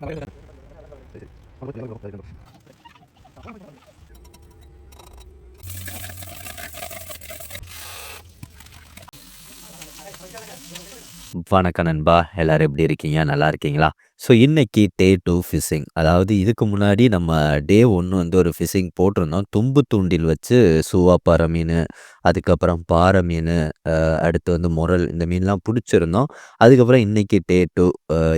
나가야 되나? 방금 내가 먹었다 이런 거. வணக்கம் நண்பா. எல்லாரும் எப்படி இருக்கீங்க? நல்லா இருக்கீங்களா? ஸோ இன்னைக்கு டே டூ ஃபிஷிங் அதாவது இதுக்கு முன்னாடி நம்ம டே ஒன்று வந்து ஒரு ஃபிஷிங் போட்டிருந்தோம். தும்பு தூண்டில் வச்சு சுவா பாறை மீன் அதுக்கப்புறம் பாறை மீன் அடுத்து வந்து முரல் இந்த மீன்லாம் பிடிச்சிருந்தோம். அதுக்கப்புறம் இன்னைக்கு டே டூ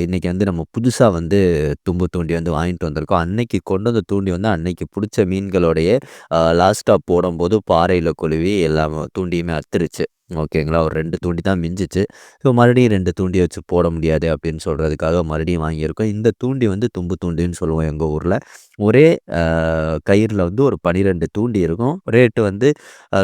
இன்றைக்கி வந்து நம்ம புதுசாக வந்து தும்பு தூண்டி வந்து வாங்கிட்டு வந்திருக்கோம். அன்னைக்கு கொண்டு வந்த தூண்டி வந்து அன்னைக்கு பிடிச்ச மீன்களோடைய லாஸ்ட்டாக போடும்போது பாறையில் குழுவி எல்லாம் தூண்டியுமே அத்துருச்சு ஓகேங்களா? ஒரு ரெண்டு தூண்டி தான் மிஞ்சிச்சு. ஸோ மறுபடியும் ரெண்டு தூண்டி வச்சு போட முடியாது அப்படின்னு சொல்கிறதுக்காக மறுபடியும் வாங்கியிருக்கோம். இந்த தூண்டி வந்து தும்பு தூண்டின்னு சொல்லுவோம் எங்கள் ஊரில். ஒரே கயிறில் வந்து ஒரு பனிரெண்டு தூண்டி இருக்கும். ரேட்டு வந்து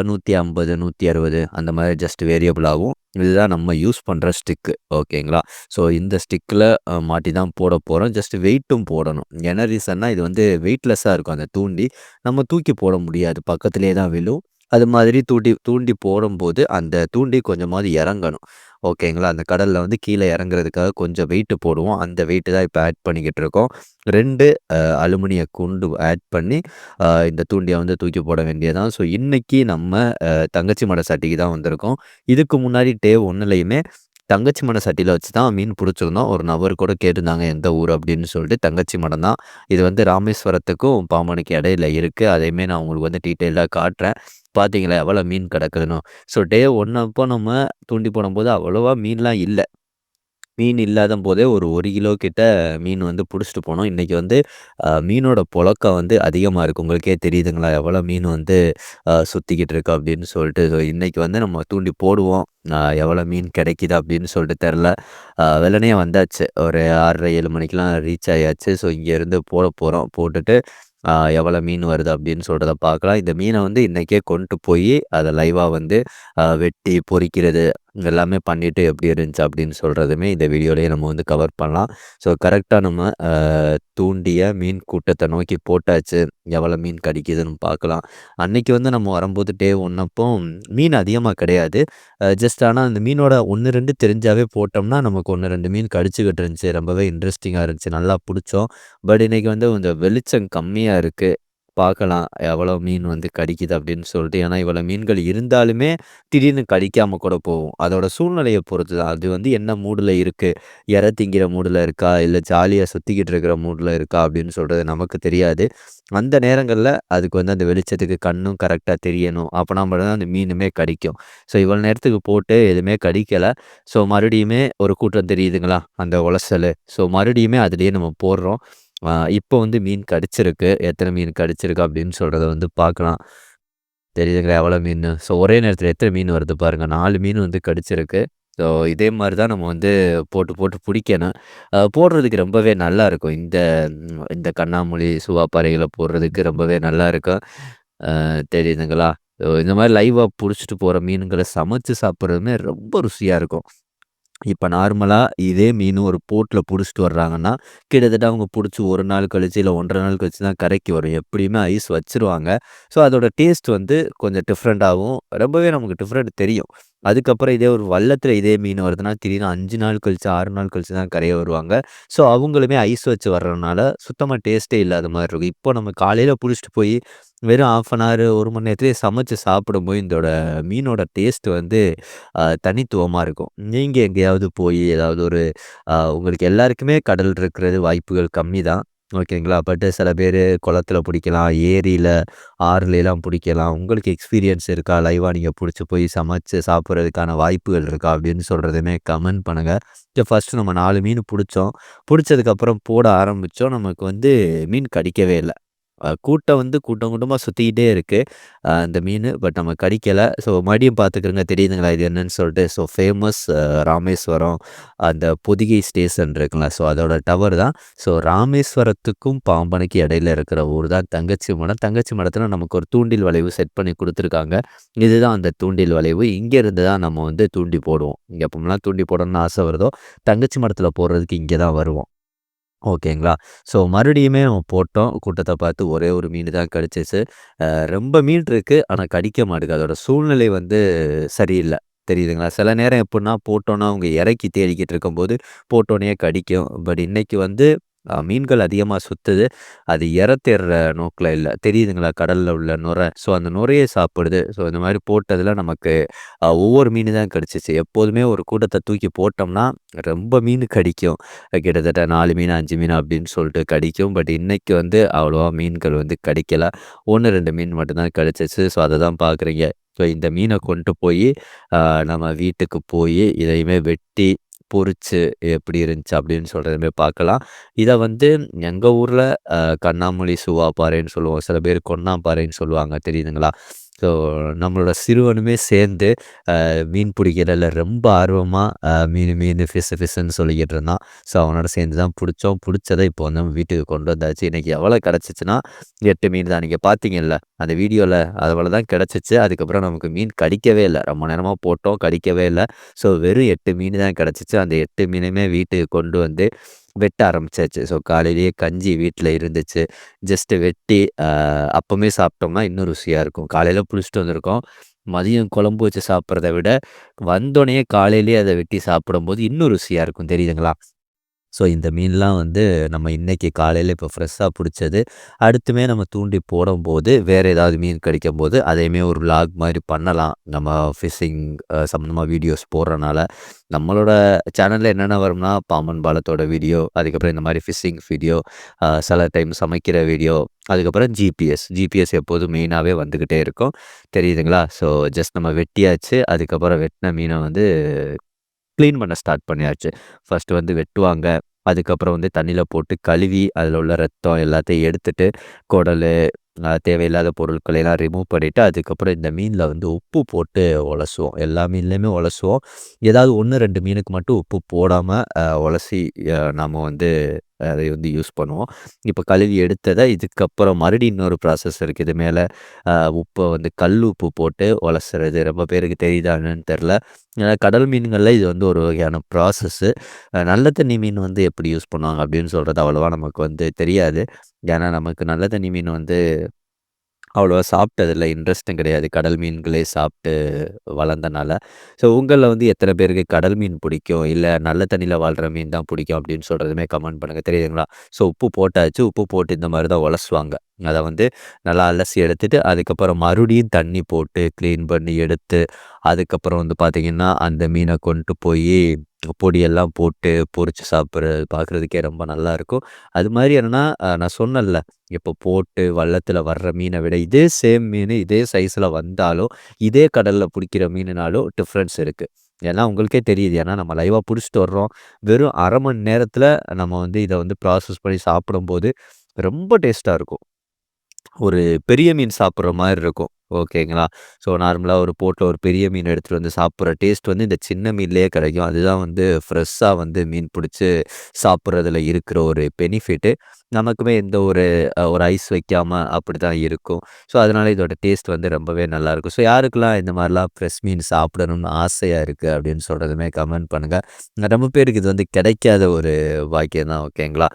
நூற்றி ஐம்பது நூற்றி அறுபது அந்த மாதிரி ஜஸ்ட் வேரியபிள் ஆகும். இதுதான் நம்ம யூஸ் பண்ணுற ஸ்டிக்கு. ஓகேங்களா? ஸோ இந்த ஸ்டிக்கில் மாட்டி தான் போட போகிறோம் ஜஸ்ட் வெயிட்டும் போடணும். என்ன ரீசன்னா இது வந்து வெயிட்லெஸ்ஸாக இருக்கும் அந்த தூண்டி. நம்ம தூக்கி போட முடியாது. பக்கத்துலேயே தான் விழும். அது மாதிரி தூண்டி தூண்டி போடும்போது அந்த தூண்டி கொஞ்சமாவது இறங்கணும். ஓகேங்களா? அந்த கடலில் வந்து கீழே இறங்குறதுக்காக கொஞ்சம் வெயிட்டு போடுவோம். அந்த வெயிட்டு தான் இப்போ ஆட் பண்ணிக்கிட்டு இருக்கோம். ரெண்டு அலுமினிய குண்டு ஆட் பண்ணி இந்த தூண்டியை வந்து தூக்கி போட வேண்டியதான் ஸோ இன்றைக்கி நம்ம தங்கச்சி மட சட்டிக்கு தான் வந்திருக்கோம். இதுக்கு முன்னாடி டே ஒன்றுலையுமே தங்கச்சி மடம் சட்டியில் வச்சு தான் மீன் பிடிச்சிருந்தோம். ஒரு நபர் கூட கேட்டிருந்தாங்க எந்த ஊர்? அப்படின்னு சொல்லிட்டு தங்கச்சி மடம் தான். இது வந்து ராமேஸ்வரத்துக்கும் பாம்பனுக்கு இடையில இருக்குது அதையுமே நான் உங்களுக்கு வந்து டீட்டெயிலாக காட்டுறேன். பார்த்தீங்களா எவ்வளோ மீன் கிடக்குதுன்னு ஸோ டே ஒன்று அப்போ நம்ம தூண்டி போடும்போது அவ்வளோவா மீன்லாம் இல்லை. மீன் இல்லாத போதே ஒரு ஒரு கிலோ கிட்ட மீன் வந்து பிடிச்சிட்டு போனோம். இன்றைக்கி வந்து மீனோட புழக்கம் வந்து அதிகமாக இருக்குது உங்களுக்கே தெரியுதுங்களா? எவ்வளோ மீன் வந்து சுற்றிக்கிட்டு இருக்கு அப்படின்னு சொல்லிட்டு. ஸோ இன்றைக்கி வந்து நம்ம தூண்டி போடுவோம். எவ்வளோ மீன் கிடைக்கிது அப்படின்னு சொல்லிட்டு தெரில வெள்ளனையே வந்தாச்சு. ஒரு ஆறரை ஏழு மணிக்கெலாம் ரீச் ஆயாச்சு. ஸோ இங்கேருந்து போட போகிறோம் போட்டுட்டு எவ்வளோ மீன் வருது அப்படின்னு சொல்கிறத பார்க்கலாம். இந்த மீனை வந்து இன்றைக்கே கொண்டு போய் அதை லைவாக வந்து வெட்டி பொறிக்கிறது எல்லாமே பண்ணிவிட்டு எப்படி இருந்துச்சு அப்படின்னு சொல்கிறதுமே இந்த வீடியோலேயே நம்ம வந்து கவர் பண்ணலாம். ஸோ கரெக்டாக நம்ம தூண்டிய மீன் கூட்டத்தை நோக்கி போட்டாச்சு. எவ்வளோ மீன் கடிக்குதுன்னு பார்க்கலாம். அன்றைக்கி வந்து நம்ம வரும்போது டே ஒன்றப்போ மீன் அதிகமாக கிடையாது. ஜஸ்ட் ஆனால் அந்த மீனோட ஒன்று ரெண்டு தெரிஞ்சாவே போட்டோம்னா நமக்கு ஒன்று ரெண்டு மீன் கடிச்சுக்கிட்டு இருந்துச்சு. ரொம்பவே இன்ட்ரெஸ்டிங்காக இருந்துச்சு. நல்லா பிடிச்சோம். பட் இன்றைக்கி வந்து கொஞ்சம் வெளிச்சம் கம்மியாக இருக்குது பார்க்கலாம். எவ்வளோ மீன் வந்து கடிக்குது அப்படின்னு சொல்லிட்டு. ஏன்னா இவ்வளோ மீன்கள் இருந்தாலுமே திடீர்னு கடிக்காமல் கூட போகும். அதோட சூழ்நிலையை பொறுத்து தான். அது வந்து என்ன மூடில் இருக்குது இற திங்கிற மூடில் இருக்கா? இல்லை ஜாலியாக சுற்றிக்கிட்டு இருக்கிற மூடில் இருக்கா? அப்படின்னு சொல்கிறது நமக்கு தெரியாது. அந்த நேரங்களில் அதுக்கு வந்து அந்த வெளிச்சத்துக்கு கண்ணும் கரெக்டாக தெரியணும். அப்போனா மட்டும் தான் அந்த மீனுமே கடிக்கும். ஸோ இவ்வளோ நேரத்துக்கு போட்டு எதுவுமே கடிக்கலை. ஸோ மறுபடியுமே ஒரு கூட்டம் தெரியுதுங்களா? அந்த உலசல். ஸோ மறுபடியுமே அதுலேயே நம்ம போடுறோம். இப்போ வந்து மீன் கடிச்சிருக்கு. எத்தனை மீன் கடிச்சிருக்கு அப்படின்னு சொல்கிறத வந்து பார்க்கலாம். தெரியுதுங்களா? எவ்வளோ மீன்? ஸோ ஒரே நேரத்தில் எத்தனை மீன் வருது பாருங்கள் நாலு மீன் வந்து கடிச்சிருக்கு. ஸோ இதே மாதிரி தான் நம்ம வந்து போட்டு போட்டு பிடிக்கணும். போடுறதுக்கு ரொம்பவே நல்லா இருக்கும். இந்த இந்த கண்ணாமொழி சுவாப்பாறைகளை போடுறதுக்கு ரொம்பவே நல்லா இருக்கும். தெரியுதுங்களா? ஸோ இந்த மாதிரி லைவாக பிடிச்சிட்டு போகிற மீன்களை சமைச்சு சாப்பிட்றதுமே ரொம்ப ருசியாக இருக்கும். இப்போ நார்மலாக இதே மீன் ஒரு போட்டில் பிடிச்சிட்டு வர்றாங்கன்னா, கிட்டத்தட்ட அவங்க பிடிச்சி ஒரு நாள் கழிச்சு, இல்லை ஒன்றரை நாள் கழிச்சு தான் கரைக்கு வரும். எப்படியுமே ஐஸ் வச்சுருவாங்க. ஸோ அதோட டேஸ்ட் வந்து கொஞ்சம் டிஃப்ரெண்ட்டாகவும் ரொம்பவே நமக்கு டிஃப்ரெண்ட் தெரியும். அதுக்கப்புறம் இதே ஒரு வள்ளத்தில் இதே மீன் வருதுன்னா, திடீர்னு அஞ்சு நாள் கழிச்சு, ஆறு நாள் கழிச்சு தான் கரைய வருவாங்க. ஸோ அவங்களுமே ஐஸ் வச்சு வர்றதுனால சுத்தமாக டேஸ்ட்டே இல்லாத மாதிரி இருக்கும். இப்போ நம்ம காலையில் பிடிச்சிட்டு போய் வெறும் ஆஃப் அன் ஹவர், ஒரு மணி நேரத்துலேயே சமைச்சு சாப்பிடும்போது இதோட மீனோட டேஸ்ட் வந்து தனித்துவமாக இருக்கும். நீங்கள் எங்கேயாவது போய் ஏதாவது ஒரு உங்களுக்கு எல்லாருக்குமே கடல் இருக்கிறது வாய்ப்புகள் கம்மி தான். ஓகேங்களா? பட் சில பேர் குளத்துல பிடிக்கலாம், ஏரியில் ஆறுலலாம் பிடிக்கலாம். உங்களுக்கு எக்ஸ்பீரியன்ஸ் இருக்கா? லைவாக நீங்கள் பிடிச்சி போய் சமைச்சு சாப்பிட்றதுக்கான வாய்ப்புகள் இருக்கா? அப்படின்னு சொல்கிறதுமே கமெண்ட் பண்ணுங்கள். ஃபஸ்ட்டு நம்ம நாலு மீன் பிடிச்சோம். பிடிச்சதுக்கப்புறம் போட ஆரம்பித்தோம் நமக்கு வந்து மீன் கடிக்கவே இல்லை கூட்டம் வந்து கூட்டம் கூட்டமாக சுற்றிக்கிட்டே இருக்குது அந்த மீன் பட் நம்ம கடிக்கலை. ஸோ மறுபடியும் பார்த்துக்கிறோங்க தெரியுதுங்களா இது என்னன்னு சொல்லிட்டு. ஸோ ஃபேமஸ் ராமேஸ்வரம் அந்த பொதிகை ஸ்டேஷன் இருக்குங்களா? ஸோ அதோட டவர் தான். ஸோ ராமேஸ்வரத்துக்கும் பாம்பனுக்கு இடையில இருக்கிற ஊர் தான். தங்கச்சி மடம். தங்கச்சி மடத்தில் நமக்கு ஒரு தூண்டில் வளைவு செட் பண்ணி கொடுத்துருக்காங்க. இதுதான் அந்த தூண்டில் வளைவு. இங்கேருந்து தான் நம்ம வந்து தூண்டி போடுவோம். எப்போம்லாம் தூண்டி போடணும்னு ஆசை வருதோ தங்கச்சி மடத்தில் போடுறதுக்கு இங்கே தான் வருவோம். ஓகேங்களா. ஸோ மறுபடியுமே போட்டோம். கூட்டத்தை பார்த்து ஒரே ஒரு மீன் தான் கடிச்சிச்சு. ரொம்ப மீன் இருக்குது ஆனால் கடிக்க மாட்டேங்குது. அதோட சூழ்நிலை வந்து சரியில்லை தெரியுதுங்களா? சில நேரம் எப்படின்னா போட்டோன்னா அவங்க இறக்கி தேடிக்கிட்டு இருக்கும்போது போட்டோன்னே கடிக்கும். பட் இன்னைக்கு வந்து மீன்கள் அதிகமாக சுத்துது. அது இற தேடுற நோக்கில் இல்லை தெரியுதுங்களா? கடலில் உள்ள நுரை. ஸோ அந்த நுரையை சாப்பிடுது. ஸோ இந்த மாதிரி போட்டதில் நமக்கு ஒவ்வொரு மீன் தான் கிடச்சிச்சு எப்போதுமே ஒரு கூட்டத்தை தூக்கி போட்டோம்னா, ரொம்ப மீன் கடிக்கும். கிட்டத்தட்ட நாலு மீன் அஞ்சு மீன் அப்படின்னு சொல்லிட்டு கடிக்கும். பட் இன்றைக்கி வந்து அவ்வளோவா மீன்கள் வந்து கிடைக்கல ஒன்று ரெண்டு மீன் மட்டும்தான் கிடச்சிச்சு ஸோ அதை தான் பார்க்குறீங்க. ஸோ இந்த மீனை கொண்டு போய் நம்ம வீட்டுக்கு போய் இதையுமே வெட்டி, பொறிச்சு எப்படி இருந்துச்சு அப்படின்னு சொல்கிறதுமே பார்க்கலாம். இதை வந்து எங்கள் ஊரில் அ சுவா பாறைன்னு சொல்லுவோம். சில பேர் கொன்னாம்பாறைன்னு சொல்லுவாங்க. தெரியுதுங்களா? ஸோ நம்மளோட சிறுவனுமே சேர்ந்து மீன் பிடிக்கிறதில் ரொம்ப ஆர்வமாக மீன் மீன் மீனு, ஃபிஷ்ஷு சொல்லிக்கிட்டு இருந்தான். ஸோ அவனோட சேர்ந்து தான் பிடிச்சோம் பிடிச்சதை இப்போ வந்து நம்ம வீட்டுக்கு கொண்டு வந்தாச்சு. இன்றைக்கி எவ்வளோ கெடைச்சுச்சுன்னா 8 மீன் தான். நீங்கள் பார்த்தீங்கல்ல, அந்த வீடியோவில் அவ்வளோ தான் கிடச்சிச்சு அதுக்கப்புறம் நமக்கு மீன் கடிக்கவே இல்லை ரொம்ப நேரமாக போட்டோம். கடிக்கவே இல்லை ஸோ வெறும் எட்டு மீன் தான் கிடச்சிச்சு அந்த எட்டு மீனுமே வீட்டுக்கு கொண்டு வந்து வெட்ட ஆரம்பிச்சாச்சு. ஸோ காலையிலேயே கஞ்சி வீட்டில் இருந்துச்சு. ஜஸ்ட்டு வெட்டி அ சாப்பிட்டோம்னா இன்னும் ருசியாக இருக்கும். காலையில் புடிச்சிட்டு வந்திருக்கோம். மதியம் குழம்பு வச்சு சாப்பிட்றத விட, வந்தோடனே காலையிலேயே அதை வெட்டி சாப்பிடும்போது இன்னும் ருசியாக இருக்கும். தெரியுதுங்களா? ஸோ இந்த மீன்லாம் வந்து நம்ம இன்றைக்கி காலையில் இப்போ ஃப்ரெஷ்ஷாக பிடிச்சது அடுத்துமே நம்ம தூண்டி போடும்போது, வேறு ஏதாவது மீன் கிடைக்கும் போது அதையுமே ஒரு விளாக் மாதிரி பண்ணலாம். நம்ம ஃபிஷ்ஷிங் சம்மந்தமாக வீடியோஸ் போடுறனால. நம்மளோட சேனலில் என்னென்ன வரும்னா, பாம்பன் பாலத்தோட வீடியோ, அதுக்கப்புறம் இந்த மாதிரி ஃபிஷ்ஷிங் வீடியோ, சில டைம் சமைக்கிற வீடியோ, அதுக்கப்புறம் ஜிபிஎஸ். ஜிபிஎஸ் எப்போதும் மெயினாகவே வந்துக்கிட்டே இருக்கும். தெரியுதுங்களா? ஸோ ஜஸ்ட் நம்ம வெட்டியாச்சு. அதுக்கப்புறம் வெட்டின மீனை வந்து க்ளீன் பண்ண ஸ்டார்ட் பண்ணியாச்சு. ஃபர்ஸ்ட்டு வந்து வெட்டுவாங்க. அதுக்கப்புறம் வந்து தண்ணியில் போட்டு கழுவி, அதில் உள்ள ரத்தம் எல்லாத்தையும் எடுத்துட்டு, குடலு, தேவையில்லாத பொருட்களை எல்லாம் ரிமூவ் பண்ணிவிட்டு அதுக்கப்புறம் இந்த மீனில் வந்து உப்பு போட்டு உலசுவோம். எல்லா மீன்லேயுமே உலசுவோம். ஏதாவது 1, 2 மீனுக்கு மட்டும் உப்பு போடாமல் உலசி நாம் வந்து அதை வந்து யூஸ் பண்ணுவோம். இப்போ கழுவி எடுத்ததை இதுக்கப்புறம் மறுபடியும் இன்னொரு ப்ராசஸ் இருக்குது இது மேலே உப்பை வந்து கல் உப்பு போட்டு உலசுறது. ரொம்ப பேருக்கு தெரியுதா தெரில ஏன்னா கடல் மீன்களில் இது வந்து ஒரு வகையான ப்ராசஸ்ஸு. நல்ல தண்ணி மீன் வந்து எப்படி யூஸ் பண்ணுவாங்க அப்படின்னு சொல்கிறது அவ்வளோவா நமக்கு வந்து தெரியாது. ஏன்னா நமக்கு நல்ல தண்ணி மீன் வந்து அவ்வளவா சாப்பிட்டதில்ல. இன்ட்ரெஸ்ட்டும் கிடையாது. கடல் மீன்களே சாப்பிட்டு வளர்ந்தனால. ஸோ உங்களில் வந்து எத்தனை பேருக்கு கடல் மீன் பிடிக்கும்? இல்லை நல்ல தண்ணியில் வாழ்கிற மீன் தான் பிடிக்கும் அப்படின்னு சொல்கிறதுமே கமெண்ட் பண்ணுங்கள் தெரியுதுங்களா? ஸோ உப்பு போட்டாச்சு. உப்பு போட்டு இந்த மாதிரி தான் உலசுவாங்க. அதை வந்து நல்லா அலசி எடுத்துட்டு, அதுக்கப்புறம் மறுபடியும் தண்ணி போட்டு க்ளீன் பண்ணி எடுத்து, அதுக்கப்புறம் வந்து பார்த்திங்கன்னா அந்த மீனை கொண்டு போய் பொடியெல்லாம் போட்டு பொரிச்சு சாப்பிட்றது பார்க்குறதுக்கே ரொம்ப நல்லாயிருக்கும். அது மாதிரி என்னன்னா, நான் சொன்னேன்ல, இப்போ போட்டு வள்ளத்தில் வர்ற மீனை விட இதே சேம் மீன் இதே சைஸில் வந்தாலும், இதே கடலில் பிடிக்கிற மீனுனாலும் டிஃப்ரென்ஸ் இருக்குது ஏன்னா உங்களுக்கே தெரியுது. ஏன்னா நம்ம லைவாக பிடிச்சிட்டு வர்றோம். வெறும் அரை மணி நேரத்தில் நம்ம வந்து இதை வந்து ப்ராசஸ் பண்ணி சாப்பிடும்போது, ரொம்ப டேஸ்ட்டாக இருக்கும். ஒரு பெரிய மீன் சாப்பிட்ற மாதிரி இருக்கும். ஓகேங்களா? ஸோ நார்மலாக ஒரு போட்டில் ஒரு பெரிய மீன் எடுத்துகிட்டு வந்து சாப்பிட்ற டேஸ்ட் வந்து இந்த சின்ன மீன்லேயே கிடைக்கும். அதுதான் வந்து ஃப்ரெஷ்ஷாக வந்து மீன் பிடிச்சி சாப்பிட்றதுல இருக்கிற ஒரு பெனிஃபிட்டு. நமக்குமே எந்த ஒரு ஒரு ஐஸ் வைக்காமல் அப்படி தான் இருக்கும். ஸோ அதனால இதோட டேஸ்ட் வந்து ரொம்பவே நல்லாயிருக்கும். ஸோ யாருக்கெல்லாம் இந்த மாதிரிலாம் ஃப்ரெஷ் மீன் சாப்பிடணும்னு ஆசையாக இருக்குது அப்படின்னு சொல்கிறதுமே கமெண்ட் பண்ணுங்கள் ரொம்ப பேருக்கு இது வந்து கிடைக்காத ஒரு வாக்கியம் தான். ஓகேங்களா?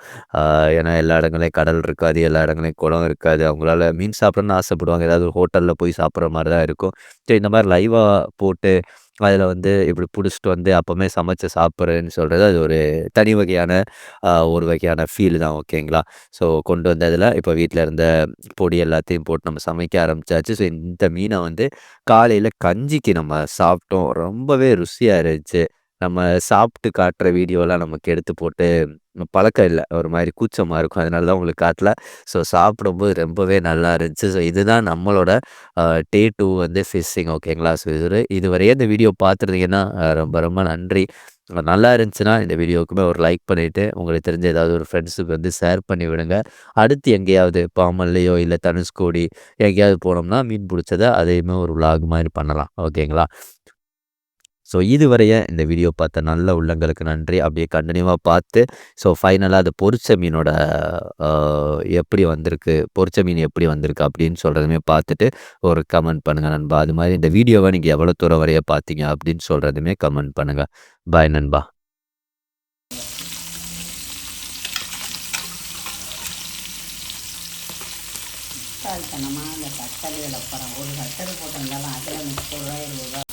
ஏன்னா எல்லா இடங்களையும் கடல் இருக்காது. எல்லா இடங்களையும் குளம் இருக்காது. அவங்களால மீன் சாப்பிடணும்னு ஆசைப்படுவாங்க. ஏதாவது ஒரு ஹோட்டலில் போய் சாப்பிட்ற மாதிரி தான் இருக்கும். ஸோ இந்த மாதிரி லைவாக போட்டு, அதில் வந்து இப்படி பிடிச்சிட்டு வந்து அப்போவுமே சமைச்சு சாப்பிட்றேன்னு சொல்கிறது அது ஒரு தனி வகையான ஒரு வகையான ஃபீல் தான். ஓகேங்களா? ஸோ கொண்டு வந்ததில் இப்போ வீட்டில் இருந்த பொடி எல்லாத்தையும் போட்டு நம்ம சமைக்க ஆரம்பிச்சாச்சு. ஸோ இந்த மீனை வந்து காலையில் கஞ்சிக்கு நம்ம சாப்பிட்டோம். ரொம்பவே ருசியாக இருந்துச்சு. நம்ம சாப்பிட்டு காட்டுற வீடியோலாம் நமக்கு எடுத்து போட்டு பழக்கம் இல்லை ஒரு மாதிரி கூச்சமாக இருக்கும். அதனால தான் உங்களுக்கு காட்டல. ஸோ சாப்பிடும்போது ரொம்பவே நல்லா இருந்துச்சு. ஸோ இதுதான் நம்மளோட டே டூ வந்து ஃபிஷ்ஷிங் ஓகேங்களா? ஸோ இது இதுவரையும் இந்த வீடியோ பார்த்துருந்தீங்கன்னா, ரொம்ப ரொம்ப நன்றி. நல்லா இருந்துச்சுன்னா இந்த வீடியோவுக்குமே ஒரு லைக் பண்ணிவிட்டு உங்களுக்கு தெரிஞ்ச ஏதாவது ஒரு ஃப்ரெண்ட்ஸுக்கு வந்து ஷேர் பண்ணி விடுங்க. அடுத்து எங்கேயாவது பாமல்லையோ இல்லை தனுஷ்கோடி எங்கேயாவது போனோம்னா மீன் பிடிச்சதை அதையுமே ஒரு விலாக் மாதிரி பண்ணலாம். ஓகேங்களா? ஸோ இதுவரைய இந்த வீடியோ பார்த்த நல்ல உள்ளங்களுக்கு நன்றி. அப்படியே கண்டினியூவாக பார்த்து, ஸோ ஃபைனலாக அது பொரிச்ச மீனோட எப்படி வந்திருக்கு? பொரிச்ச மீன் எப்படி வந்திருக்கு? அப்படின்னு சொல்கிறதுமே பார்த்துட்டு, ஒரு கமெண்ட் பண்ணுங்கள் நண்பா. அது மாதிரி இந்த வீடியோவை நீங்கள் எவ்வளோ தூரம் வரைய பார்த்தீங்க? அப்படின்னு சொல்கிறதுமே கமெண்ட் பண்ணுங்க. பாய் நண்பா. அந்த ஒரு கட்டல் போட்டிருந்தாலும் அதில ரூ. 30 ரூ. 20